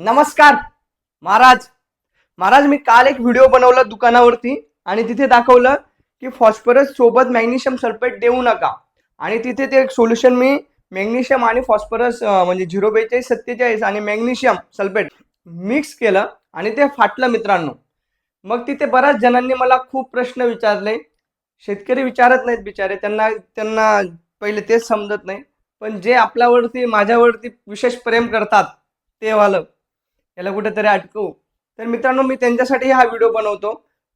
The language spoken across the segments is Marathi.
नमस्कार महाराज. महाराज मी काल एक व्हिडिओ बनवला दुकानावरती आणि तिथे दाखवलं की फॉस्फरस सोबत मॅग्नेशियम सल्फेट देऊ नका. आणि तिथे ते एक सोल्युशन मी मॅग्नेशियम आणि फॉस्फरस म्हणजे झिरो बेचाळीस सत्तेचाळीस आणि मॅग्नेशियम सल्फेट मिक्स केलं आणि ते फाटलं मित्रांनो. मग तिथे बऱ्याच जणांनी मला खूप प्रश्न विचारले. शेतकरी विचारत नाहीत बिचारे त्यांना त्यांना पहिले तेच समजत नाही. पण जे आपल्यावरती माझ्यावरती विशेष प्रेम करतात ते वालं. याला कुठेतरी अटकवू. तर मित्रांनो मी त्यांच्यासाठी हा व्हिडिओ बनवतो.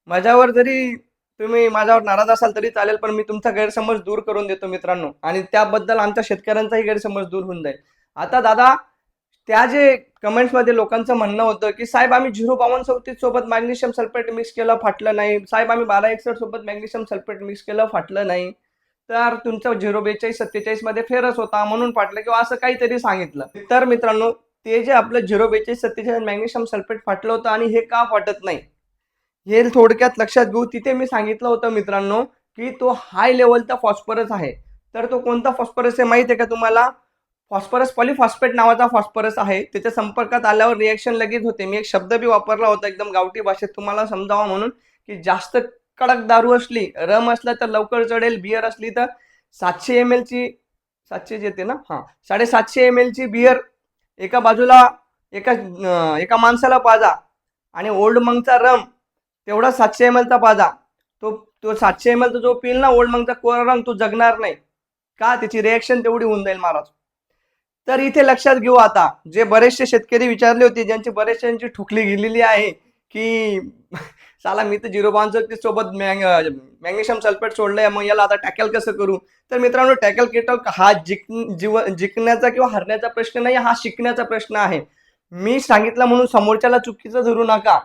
माझ्यावर जरी तुम्ही माझ्यावर नाराज असाल तरी चालेल पण मी तुमचा गैरसमज दूर करून देतो मित्रांनो. आणि त्याबद्दल आमच्या शेतकऱ्यांचाही गैरसमज दूर होऊन जाईल. आता दादा त्या जे कमेंट्समध्ये लोकांचं म्हणणं होतं की साहेब आम्ही झिरो बावन्न चौतीस सोबत मॅग्नेशियम सल्फेट मिक्स केलं फाटलं नाही. साहेब आम्ही बारा एकसठ सोबत मॅग्नेशियम सल्फेट मिक्स केलं फाटलं नाही. तर तुमचं झिरो बेचाळीस सत्तेचाळीसमध्ये फेरस होता म्हणून फाटलं किंवा असं काहीतरी सांगितलं. तर मित्रांनो ते जे आपलं झिरो बेचाळीस सत्तेचाळीस मॅग्नेशियम सल्फेट फाटलं होतं आणि हे का फाटत नाही? हे थोडक्यात लक्षात घेऊ. तिथे मी सांगितलं होतं मित्रांनो की तो हाय लेवलचा फॉस्फरस आहे. तर तो कोणता फॉस्फरस आहे माहिती आहे का तुम्हाला? फॉस्फरस पॉलिफॉस्फेट नावाचा फॉस्फरस आहे. त्याच्या संपर्कात आल्यावर रिॲक्शन लगेच होते. मी एक शब्द बी वापरला होता एकदम गावठी भाषेत. तुम्हाला समजावा म्हणून की जास्त कडक दारू असली रम असला तर लवकर चढेल बियर असली तर सातशे एम एलची सातशे येते ना? हां साडेसातशे एम एलची बियर एका बाजूला एका एका माणसाला पाजा आणि ओल्ड मंगचा रम तेवढा सातशे एम एलचा पाजा. तो तो सातशे एम एलचा जो पिल ना ओल्ड मंगचा कोरा रंग तो जगणार नाही. का? त्याची रिॲक्शन तेवढी होऊन जाईल महाराज. तर इथे लक्षात घेऊ आता जे बरेचसे शेतकरी विचारले होते ज्यांची बरेचशांची ठोकली गेलेली आहे की साला मी तर झिरो बावन्न सोबत मॅग्नेशियम सल्फेट सोडलंय मग याला आता टॅकल कसं करू? तर मित्रांनो टॅकल केटल हा जिक जीव जिंकण्याचा किंवा हरण्याचा प्रश्न नाही हा शिकण्याचा प्रश्न आहे. मी सांगितलं म्हणून समोरच्याला चुकीचं धरू नका.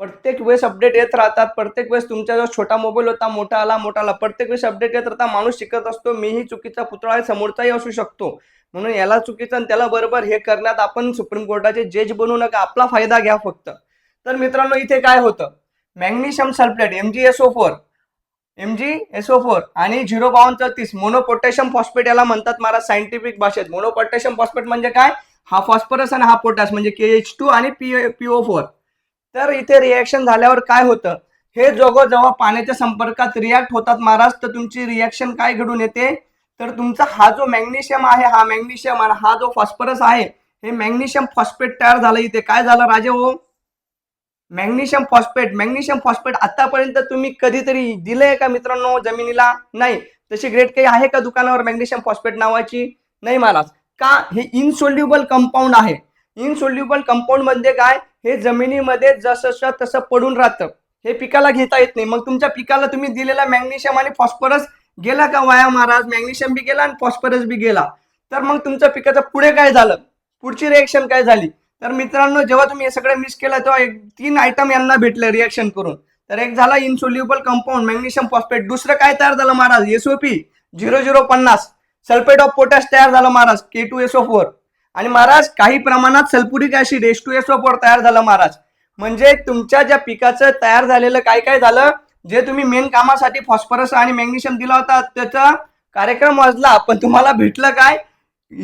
प्रत्येक वेळेस अपडेट येत राहतात प्रत्येक वेळेस तुमच्याजवळ छोटा मोबाईल होता मोठा आला मोठा आला प्रत्येक वेळेस अपडेट येत राहता माणूस शिकत असतो मीही चुकीचा पुतळा आहे समोरचाही असू शकतो. म्हणून याला चुकीचं आणि त्याला बरोबर हे करण्यात आपण सुप्रीम कोर्टाचे जज बनू नका आपला फायदा घ्या फक्त. तर मित्रांनो इथे काय होतं? Magnesium sulphate M G S O four M G S O four आणि झिरो बावन्न चौतीस मोनोपोटॅशियम फॉस्फेट याला म्हणतात मला सायंटिफिक भाषेत. मोनोपोटॅशियम फॉस्फेट म्हणजे काय? हा फॉस्फरस आणि हा पोटॅश म्हणजे के एच टू आणि पी पीओ फोर. तर इथे रिॲक्शन झाल्यावर काय होतं? हे जोगो जेव्हा पाण्याच्या संपर्कात रिॲक्ट होतात महाराज तर तुमची रिॲक्शन काय घडून येते? तर तुमचा हा जो मॅग्नेशियम आहे हा मॅग्नेशियम आणि हा जो फॉस्फरस आहे हे मॅग्नेशियम फॉस्फेट तयार झालं इथे. काय झालं राजे हो? मॅग्नेशियम फॉस्फेट मॅग्नेशियम फॉस्फेट आतापर्यंत तुम्ही कधीतरी दिलंय का मित्रांनो जमिनीला? नाही. तशी ग्रेड काही आहे का दुकानावर मॅग्नेशियम फॉस्फेट नावाची? नाही महाराज. का? हे इनसोल्युबल कंपाऊंड आहे. इनसोल्युबल कंपाऊंड म्हणजे काय? हे जमिनीमध्ये जसं तसं पडून राहतं. हे पिकाला घेता येत नाही. मग तुमच्या पिकाला तुम्ही दिलेला मॅग्नेशियम आणि फॉस्फरस गेला का वाया महाराज? मॅग्नेशियम बी गेला आणि फॉस्फरस बी गेला. तर मग तुमच्या पिकाचं पुढे काय झालं? पुढची रिएक्शन काय झाली? तर मित्रांनो जेव्हा तुम्ही हे सगळं मिक्स केलं तेव्हा एक तीन आयटम यांना भेटले रिएक्शन करून. तर एक झाला इन्सोल्युबल कंपाऊंड मॅग्नेशियम फॉस्फेट दुसरं काय तयार झालं महाराज? एसओपी झिरो झिरो पन्नास. सल्फेट ऑफ पोटॅश तयार झालं महाराज के टू एसओ फोर आणि महाराज काही प्रमाणात sulphuric acid S two SO four तयार झालं महाराज. म्हणजे तुमच्या ज्या पिकाचं तयार झालेलं काय काय झालं? जे तुम्ही मेन कामासाठी फॉस्फरस आणि मॅग्नेशियम दिला होता त्याचा कार्यक्रम वाजला. पण तुम्हाला भेटलं काय?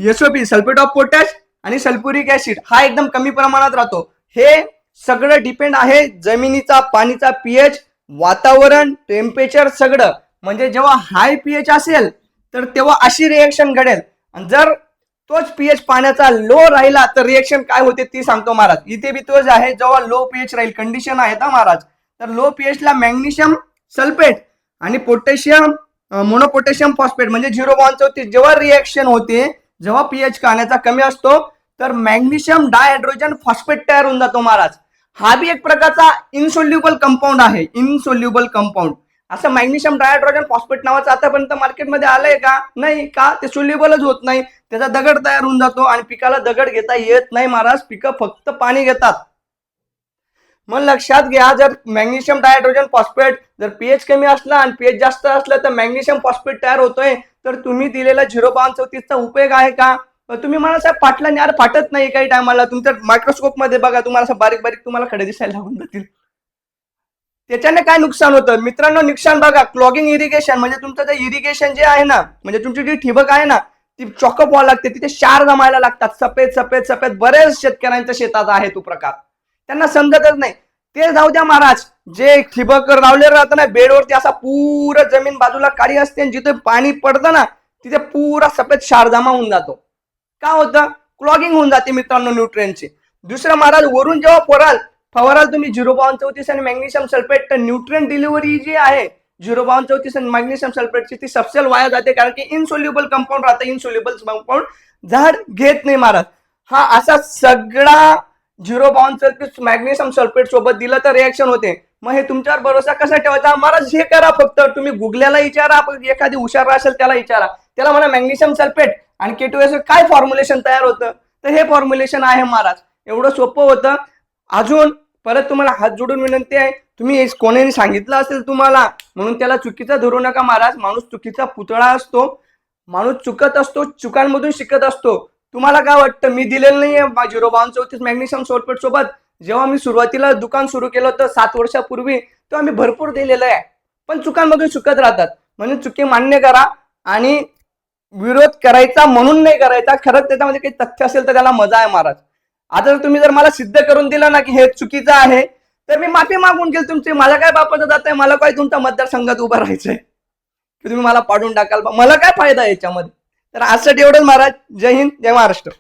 एसओपी सल्फेट ऑफ पोटॅश आणि सल्फ्युरिक ऍसिड हा एकदम कमी प्रमाणात राहतो. हे सगळं डिपेंड आहे जमिनीचा पाणीचा पीएच वातावरण टेम्परेचर सगळं. म्हणजे जेव्हा हाय पीएच असेल तर तेव्हा अशी रिएक्शन घडेल. आणि जर तोच पीएच पाण्याचा लो राहिला तर रिएक्शन काय होते ती सांगतो महाराज. इथे बी तोच आहे जेव्हा लो पीएच राहील कंडिशन आहे ना महाराज. तर लो पीएच ला मॅग्नेशियम सल्फेट आणि पोटॅशियम मोनोपोटॅशियम फॉस्फेट म्हणजे झिरो बॉन चौतीस. जेव्हा रिएक्शन होते जेव्हा पीएच खाण्याचा कमी असतो तर मॅग्नेशियम डायहायड्रोजन फॉस्फेट तयार होऊन जातो महाराज. हा बी एक प्रकारचा इनसोल्युबल कंपाऊंड आहे. इनसोल्युबल कंपाऊंड असं मॅग्नेशियम डायहायड्रोजन फॉस्फेट नावाचं आतापर्यंत मार्केटमध्ये आलंय का? नाही का? ते सोल्युबलच होत नाही. त्याचा दगड तयार होऊन जातो आणि पिकाला दगड घेता येत नाही महाराज. पिकं फक्त पाणी घेतात. मग लक्षात घ्या जर मॅग्नेशियम डायड्रोजन फॉस्फेट जर पीएच कमी असला आणि पीएच जास्त असलं तर मॅग्नेशियम फॉस्फेट तयार होतोय तर तुम्ही दिलेला झिरो बावन चौतीसचा उपयोग आहे का? तुम्ही मला साहेब फाटला नाही फाटत नाही काही टायमाला तुमच्या मायक्रोस्कोपमध्ये बघा तुम्हाला असं बारीक बारीक तुम्हाला खडे दिसायला लागून जातील. त्याच्याने काय नुकसान होतं? मित्रांनो नुकसान बघा क्लॉगिंग इरिगेशन म्हणजे तुमचं जे इरिगेशन जे आहे ना म्हणजे तुमची जी ठिबक आहे ना ती चॉकअप व्हावं लागते तिथे क्षार जमायला लागतात. सफेद सफेद सफेद बरेच शेतकऱ्यांच्या शेतात आहे तो प्रकार. त्यांना समजतच नाही. ते जाऊ द्या महाराज जे ठिबक लावले राहतं ना बेडवरती असा पूर्ण जमीन बाजूला काळी असते आणि जिथे पाणी पडतं ना तिथे पुरा सफेद शारजामा होऊन जातो. का होतं? क्लॉगिंग होऊन जाते मित्रांनो न्यूट्रियनची दुसरं महाराज वरून जेव्हा फराल फवाराल तुम्ही झिरो बावन चौतीस आणि मॅग्नेशियम सल्फेट. तर न्यूट्रियन डिलिव्हरी जी आहे झिरो बावन चौतीस आणि मॅग्नेशियम सल्फेटची ती सबसेल वाया जाते कारण की इनसोल्युबल कंपाऊंड राहतं इनसोल्युबल कंपाऊंड झाड घेत नाही महाराज. हा असा सगळा झिरो बावन चौतीस मॅग्नेशियम सल्फेट सोबत दिलं तर रिॲक्शन होते. मग हे तुमच्यावर भरोसा कसा ठेवायचा? महाराज हे करा फक्त. तुम्ही गुगल्याला विचारा एखादी हुशार असेल त्याला विचारा. त्याला म्हणा मॅग्नेशियम सल्फेट आणि के टू एस काय फॉर्म्युलेशन तयार होतं? तर हे फॉर्म्युलेशन आहे महाराज. एवढं सोपं होतं. अजून परत तुम्हाला हात जोडून विनंती आहे. तुम्ही कोणीने कोणी सांगितलं असेल तुम्हाला? म्हणून त्याला चुकीचा धरू नका महाराज. माणूस चुकीचा पुतळा असतो. माणूस चुकत असतो चुकांमधून शिकत असतो. तुम्हाला काय वाटतं? मी दिलेलं नाहीये. झिरो बावन चौतीस मॅग्नेशियम सल्फेट सोबत जेव्हा मी सुरुवातीला दुकान सुरू केलं होतं सात वर्षापूर्वी तेव्हा मी भरपूर दिलेलं आहे. पण चुकांमधून चुकत राहतात. म्हणून चुकी मान्य करा आणि विरोध करायचा म्हणून नाही करायचा. खरंच त्याच्यामध्ये काही तथ्य असेल तर त्याला मजा आहे महाराज. आता जर तुम्ही जर मला सिद्ध करून दिलं ना की हे चुकीचं आहे तर मी माफी मागून घेईल तुमची. मला काय बापाचं जात आहे? मला काय तुमच्या मतदारसंघात उभं राहायचंय? की तुम्ही मला पाडून टाकाल? मला काय फायदा आहे याच्यामध्ये? तर आजसाठी एवढंच महाराज. जय हिंद जय महाराष्ट्र.